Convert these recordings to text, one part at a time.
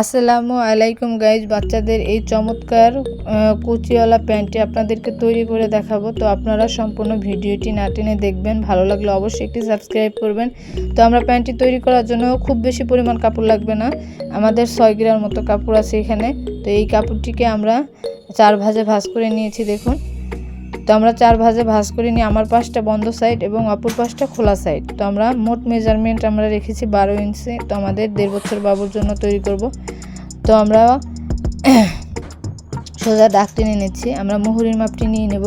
আসসালামু আলাইকুম গাইজ বাচ্চাদের এই চমৎকার কুচিওয়ালা প্যান্টটি আপনাদেরকে তৈরি করে দেখাবো। তো আপনারা সম্পূর্ণ ভিডিওটি না টেনে দেখবেন, ভালো লাগলে অবশ্যই একটি সাবস্ক্রাইব করবেন। তো আমরা প্যান্টটি তৈরি করার জন্য খুব বেশি পরিমাণ কাপড় লাগবে না, আমাদের ছয় গ্রাম মতো কাপড় আছে এখানে। তো এই কাপড়টিকে আমরা চার ভাজে ভাজ করে নিয়েছি, দেখুন। তো আমরা চার ভাজে ভাজ করে নিই। আমার পাশটা বন্ধ সাইড এবং অপর পাশটা খোলা সাইড তো আমরা মোট মেজারমেন্ট আমরা রেখেছি বারো ইঞ্চি তো আমাদের দেড় বছর বাবুর জন্য তৈরি করব। তো আমরা সোজা দাগ টেনে নিচ্ছি। আমরা মুহুরির মাপটি নিয়ে নেব।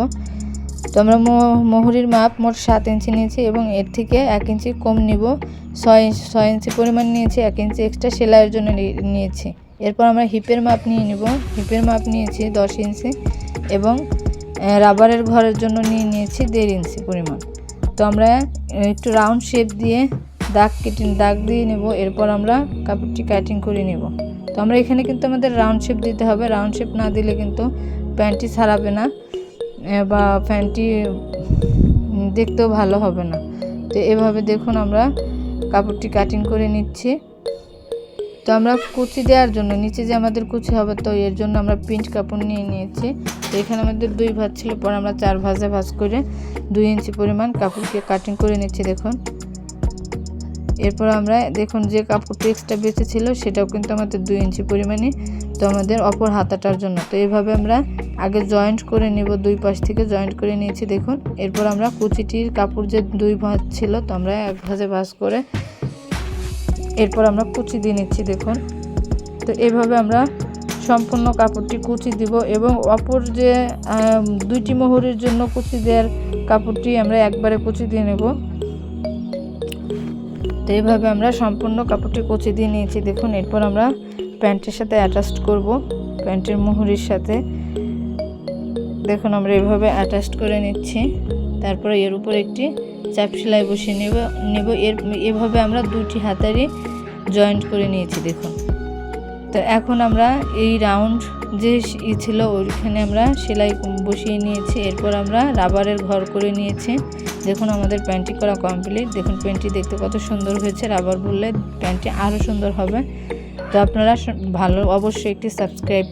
তো আমরা মুহুরির মাপ মোট সাত ইঞ্চি নিয়েছি এবং এর থেকে এক ইঞ্চি কম নিব। ছয় ছয় ইঞ্চি পরিমাণ নিয়েছি, এক ইঞ্চি এক্সট্রা সেলাইয়ের জন্য নিয়েছি। এরপর আমরা হিপের মাপ নিয়ে নেব। হিপের মাপ নিয়েছি দশ ইঞ্চি এবং রাবারের ঘরের জন্য নিয়ে নিয়েছি দেড় ইঞ্চি পরিমাণ। তো আমরা একটু রাউন্ড শেপ দিয়ে দাগ কেটে, দাগ দিয়ে নেব, এরপর আমরা কাপড়টি কাটিং করে নেব। তো আমরা এখানে কিন্তু আমাদের রাউন্ড শেপ দিতে হবে। রাউন্ড শেপ না দিলে কিন্তু প্যান্টটি ছাড়াবে না বা প্যান্টটি দেখতেও ভালো হবে না। তো এভাবে দেখুন আমরা কাপড়টি কাটিং করে নিচ্ছি। তো আমরা কুচি দেওয়ার জন্য, নিচে যে আমাদের কুচি হবে, তো এর জন্য আমরা প্রিন্ট কাপড় নিয়ে নিয়েছি। তো এখানে আমাদের দুই ভাঁজ ছিল, পর আমরা চার ভাজে ভাঁজ করে দুই ইঞ্চি পরিমাণ কাপড়কে কাটিং করে নিচ্ছি, দেখুন। এরপর আমরা, দেখুন যে কাপড়টি এক্সট্রা বেঁচে ছিল, সেটাও কিন্তু আমাদের দুই ইঞ্চি পরিমাণে, তো আমাদের অপর হাতাটার জন্য। তো এইভাবে আমরা আগে জয়েন্ট করে নেব, দুই পাশ থেকে জয়েন্ট করে নিয়েছি, দেখুন। এরপর আমরা কুচিটির কাপড় যে দুই ভাঁজ ছিল, তো আমরা এক ভাঁজে ভাঁজ করে এরপর আমরা কুচি দিয়ে নিচ্ছি, দেখুন। তো এভাবে আমরা সম্পূর্ণ কাপড়টি কুচি দিব এবং অপর যে দুইটি মোহরের জন্য কুচি দেওয়ার কাপড়টি আমরা একবারে কুচি দিয়ে নেব। তো এইভাবে আমরা সম্পূর্ণ কাপড়টি কুচি দিয়ে নিয়েছি, দেখুন। এরপর আমরা প্যান্টের সাথে অ্যাটাচড করব, প্যান্টের মুহুরির সাথে। দেখুন, আমরা এভাবে অ্যাটাচড করে নিচ্ছি। তারপরে এর উপর একটি চাপ সেলাই বসিয়ে নেব নেব। এর, এভাবে আমরা দুটি হাতারই জয়েন্ট করে নিয়েছি, দেখুন। তো এখন আমরা এই রাউন্ড যে ই ছিল, ওইখানে আমরা সেলাই বসিয়ে নিয়েছি। এরপর আমরা রাবারের ঘর করে নিয়েছি। দেখুন, আমাদের প্যান্টটি করা কমপ্লিট দেখুন, প্যান্টটি দেখতে কত সুন্দর হয়েছে। রাবার বললে প্যান্টটি আরও সুন্দর হবে। তো আপনারা ভালো, অবশ্যই একটি সাবস্ক্রাইব